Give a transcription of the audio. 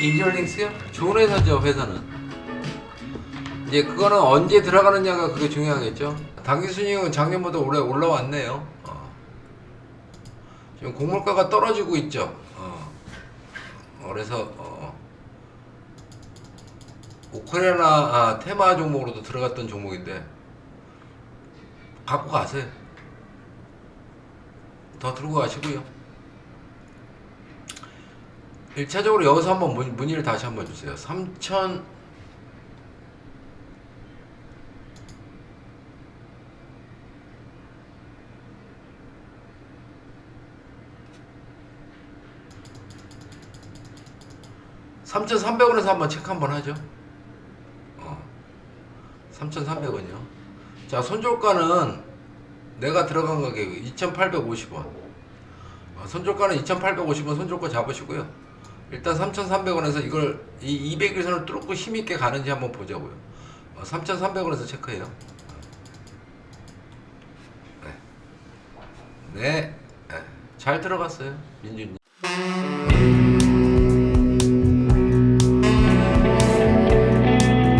인지홀딩스요? 좋은 회사죠 회사는 이제 그거는 언제 들어가느냐가 그게 중요하겠죠 당기순이익은 작년보다 올해 올라왔네요 어. 지금 곡물가가 떨어지고 있죠 어. 어, 그래서 어. 우크라이나 아, 테마 종목으로도 들어갔던 종목인데 갖고 가세요 더 들고 가시고요 1차적으로 여기서 한번 문- 문의를 다시 한번 주세요. 3천 (3,300원에서) 한번 체크 한번 하죠 어. (3,300원이요) 자 손절가는 내가 들어간 가격 2,850원 어, 손절가는 2,850원 손절가 잡으시고요. 일단 3,300원에서 이걸 이 200일선을 뚫고 힘있게 가는지 한번 보자고요. 어, 3,300원에서 체크해요. 네. 네. 네. 잘 들어갔어요. 민준님.